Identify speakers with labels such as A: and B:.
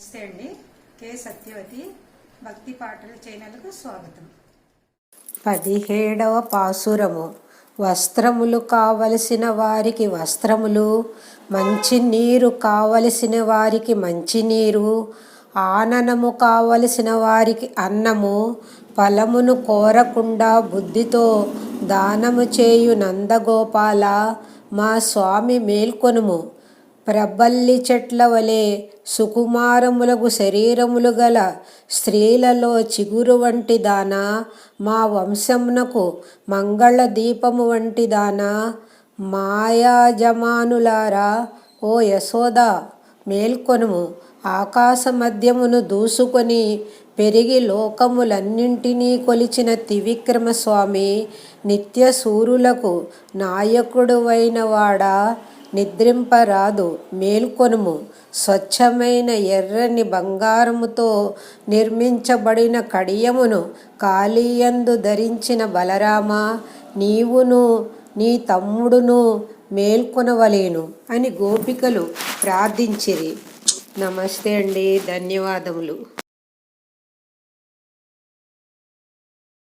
A: నమస్తే అండి. కే సత్యవతి భక్తి పాటల ఛానల్కు స్వాగతం.
B: పదిహేడవ పాసురము. వస్త్రములు కావలసిన వారికి వస్త్రములు మంచి నీరు కావలసిన వారికి మంచినీరు ఆననము కావలసిన వారికి అన్నము ఫలమును కోరకుండా బుద్ధితో దానము చేయు నందగోపాల మా స్వామి మేల్కొనుము. ప్రబల్లి చెట్ల వలె సుకుమారములకు శరీరములు గల స్త్రీలలో చిగురు వంటి దానా మా వంశమునకు మంగళ దీపము వంటి దానా. మాయాజమానులారా ఓ యశోద మేల్కొనుము. ఆకాశ మధ్యమును దూసుకొని పెరిగి లోకములన్నింటినీ కొలిచిన త్రివిక్రమస్వామి నిత్య సూరులకు నాయకుడు వాడా. నిద్రింపరాదు మేల్కొనుము. స్వచ్ఛమైన ఎర్రని బంగారముతో నిర్మించబడిన కడియమును కాళీయందు ధరించిన బలరామ నీవును నీ తమ్ముడును మేల్కొనవలేను అని గోపికలు ప్రార్థించిరి. నమస్తే అండి ధన్యవాదములు.